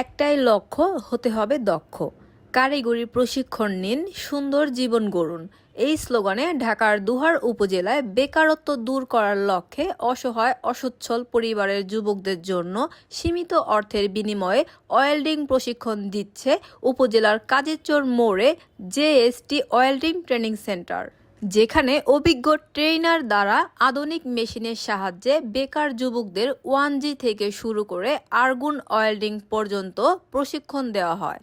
একটাই লক্ষ্য হতে হবে দক্ষ। কারিগরি প্রশিক্ষণ নিন, সুন্দর জীবন গড়ুন। এই স্লোগানে ঢাকার দুহার উপজেলায় বেকারত্ব দূর করার লক্ষ্যে অসহায়, অসচ্ছল পরিবারের যুবকদের জন্য সীমিত অর্থের বিনিময়ে ওয়েল্ডিং প্রশিক্ষণ দিচ্ছে উপজেলার কাজেরচর মোড়ে জেএসটি ওয়েল্ডিং ট্রেনিং সেন্টার। যেখানে অভিজ্ঞ ট্রেইনার দ্বারা আধুনিক মেশিনের সাহায্যে বেকার যুবকদের ওয়ান জি থেকে শুরু করে আর্গুন ওয়েল্ডিং পর্যন্ত প্রশিক্ষণ দেওয়া হয়।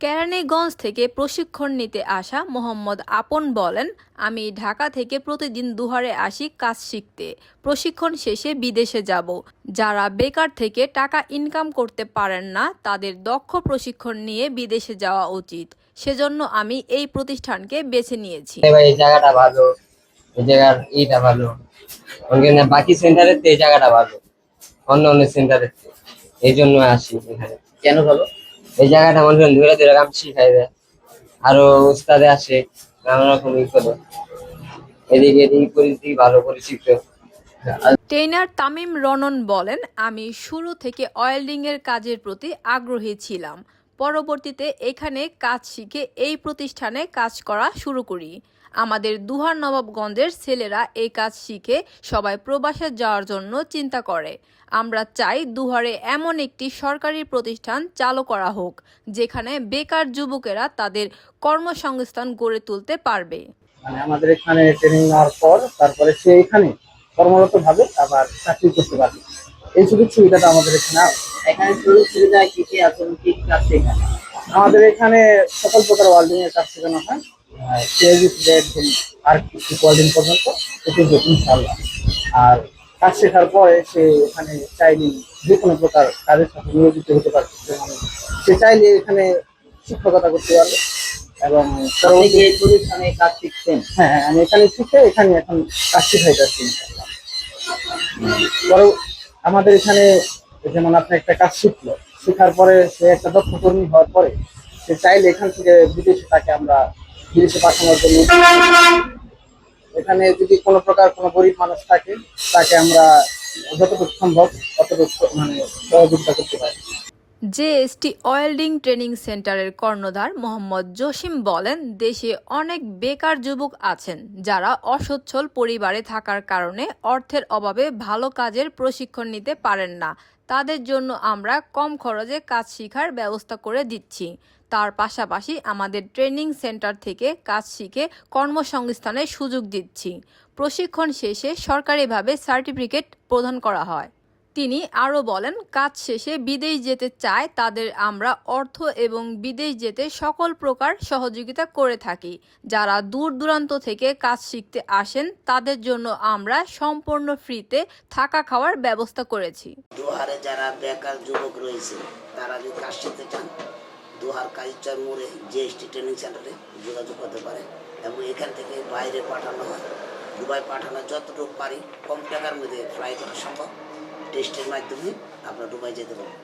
কেরানীগঞ্জ থেকে প্রশিক্ষণ নিতে আসা মোহাম্মদ আপন বলেন, আমি ঢাকা থেকে প্রতিদিন দুহারে আসি কাজ শিখতে। প্রশিক্ষণ শেষে বিদেশে যাব। যারা বেকার থেকে টাকা ইনকাম করতে পারেন না, তাদের দক্ষ প্রশিক্ষণ নিয়ে বিদেশে যাওয়া উচিত। সেজন্য আমি এই প্রতিষ্ঠানকে বেছে নিয়েছি। ভাই এই জায়গাটা ভালো। এই জায়গার এইটা ভালো। ওখানে বাকি সেন্টারের এই জায়গাটা ভালো। অন্য অন্য সেন্টারের। এই জন্য আসি এখানে। কেন ভালো? এই জায়গাটা মনে করেন ধরে ধরে কাম শিখাই দেয় আরও উস্তাদে আসে নানা রকম ই করে। এদিকে এদিকে পরিস্থিতি ভালো পরিচিত। ট্রেনার তামিম রনন বলেন আমি শুরু থেকে ওয়েল্ডিংয়ের কাজের প্রতি আগ্রহী ছিলাম। পরবর্তীতে এখানে কাজ শিখে এই প্রতিষ্ঠানে কাজ করা শুরু করি। আমাদের দুহার নবাবগঞ্জের ছেলেরা এই কাজ শিখে সবাই প্রবাসে যাওয়ার জন্য চিন্তা করে। আমরা চাই দুহারে এমন একটি সরকারি প্রতিষ্ঠান চালু করা হোক, যেখানে বেকার যুবকেরা তাদের কর্মসংস্থান গড়ে তুলতে পারবে। মানে আমাদের এখানে ট্রেনিং নেওয়ার পর, তারপরে সে এখানে আবার চাকরি করতে পারবে। এই সুযোগ সুবিধাটা আমাদের এখানে আছে। এখানে সুযোগ সুবিধা কি কি আছে কি কাজ শেখানো আমাদের এখানে সকল প্রকার ওয়ার্ল্ডিং এর কাজ শেখানো হয়। আর কিছু ওয়ার্ল্ডিং পর্যন্ত এটি ইনশাল্লাহ আর কাজ শেখার পরে সে এখানে চাইলে যে কোনো প্রকার কাজের সাথে নিয়োজিত হতে পারে। সে চাইলে এখানে শিক্ষকতা করতে পারবে এবং পরবর্তী কাজ শিখছেন? হ্যাঁ হ্যাঁ, আমি এখানে শিখে এখানে এখন কাজ শিখাইতে আসছি ইনশাআল্লাহ। আমাদের এখানে যেমন আপনি একটা কাজ শিখলো, শেখার পরে সে একটা দক্ষ কর্মী হওয়ার পরে সে চাইলে এখান থেকে বিদেশে তাকে আমরা বিদেশে পাঠানোর জন্য এখানে যদি কোনো প্রকার কোনো গরিব মানুষ থাকে, তাকে আমরা যতটুকু সম্ভব, ততটুকু মানে সহযোগিতা করতে পারি। জেএসটি ওয়েল্ডিং ট্রেনিং সেন্টারের কর্ণধার মোহাম্মদ জসিম বলেন, দেশে অনেক বেকার যুবক আছেন যারা অসচ্ছল পরিবারে থাকার কারণে অর্থের অভাবে ভালো কাজের প্রশিক্ষণ নিতে পারেন না। তাদের জন্য আমরা কম খরচে কাজ শেখার ব্যবস্থা করে দিচ্ছি। তার পাশাপাশি আমাদের ট্রেনিং সেন্টার থেকে কাজ শিখে কর্মসংস্থানের সুযোগ দিচ্ছি। প্রশিক্ষণ শেষে সরকারিভাবে সার্টিফিকেট প্রদান করা হয়। তিনি আরও বলেন, কাজ শেষে বিদেশ যেতে চায় তাদের আমরা অর্থ এবং বিদেশ যেতে সকল প্রকার সহযোগিতা করে থাকি। যারা দূর দূরান্ত থেকে কাজ শিখতে আসেন, তাদের জন্য আমরা সম্পূর্ণ ফ্রিতে থাকা খাওয়ার ব্যবস্থা করেছি। যারা বেকার যুবক রয়েছে, তারা যদি কাজ শিখতে চান মোড়ে জিএসটি ট্রেনিং সেন্টারে যোগাযোগ করতে পারে এবং এখান থেকে বাইরে পাঠানো হয়। দুবাই পাঠানো যতটুকু পারি, কম টাকার মধ্যে সম্ভব। টেস্টের মাধ্যমে আপনার দুবাই যেতে পারবেন